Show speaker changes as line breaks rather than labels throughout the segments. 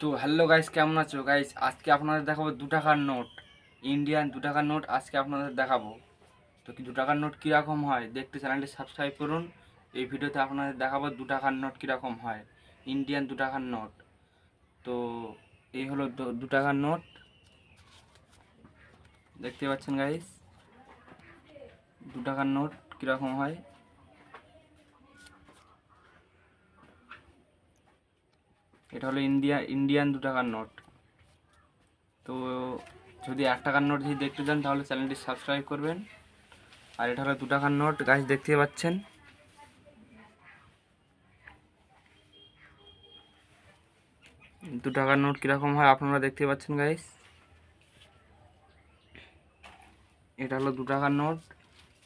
তো hello guys কেমন আছো? গাইস আজকে আপনাদের দেখাবো দু টাকার নোট ইন্ডিয়ান দু টাকার নোট আজকে আপনাদের দেখাবো। তো কি দু টাকার নোট কীরকম হয়? দেখতে চ্যানেলটি সাবস্ক্রাইব করুন। এই ভিডিওতে আপনাদের দেখাবো দু টাকার নোট কীরকম হয়। ইন্ডিয়ান দু টাকার নোট তো এই হলো দু- টাকার নোট দেখতে পাচ্ছেন গাইস দু টাকার নোট কীরকম হয়? এটা হলো ইন্ডিয়া ইন্ডিয়ান দু টাকার নোট তো যদি এক টাকার নোট যদি দেখতে চান, তাহলে চ্যানেলটি সাবস্ক্রাইব করবেন। আর এটা হলো দু টাকার নোট গাছ দেখতে পাচ্ছেন। দু টাকার নোট কীরকম হয় আপনারা দেখতে পাচ্ছেন গাইস এটা হলো দু টাকার নোট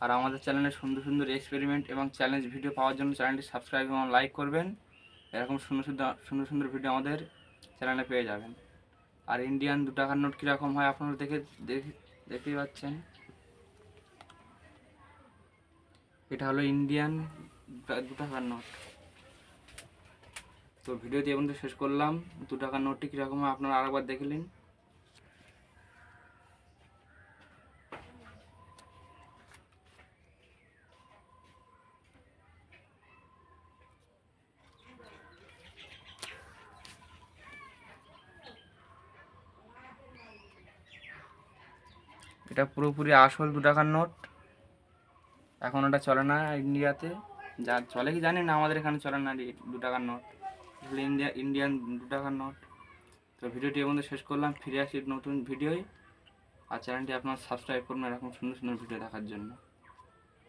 আর আমাদের চ্যানেলে সুন্দর সুন্দর এক্সপেরিমেন্ট এবং চ্যালেঞ্জ ভিডিও পাওয়ার জন্য চ্যানেলটি সাবস্ক্রাইব এবং লাইক করবেন। এরকম সুন্দর সুন্দর সুন্দর সুন্দর ভিডিও আমাদের চ্যানেলে পেয়ে যাবেন। আর ইন্ডিয়ান দু টাকার নোট কীরকম হয় আপনারা দেখে, দেখে- দেখতেই পাচ্ছেন। এটা হলো ইন্ডিয়ান দু টাকার নোট তো ভিডিওটি এখন শেষ করলাম। দু টাকার নোটটি কীরকম হয় আপনারা আরেকবার দেখে নিন। এটা পুরোপুরি আসল দু টাকার নোট। এখন ওটা চলে না ইন্ডিয়াতে। যা চলে কি জানি না, আমাদের এখানে চলে না দু টাকার নোট। ইন্ডিয়া, ইন্ডিয়ান দু টাকার নোট। তো ভিডিওটি এর মধ্যে শেষ করলাম। ফিরে আসি নতুন ভিডিওয়। আর চ্যানেলটি আপনার সাবস্ক্রাইব করুন এরকম সুন্দর সুন্দর ভিডিও দেখার জন্য।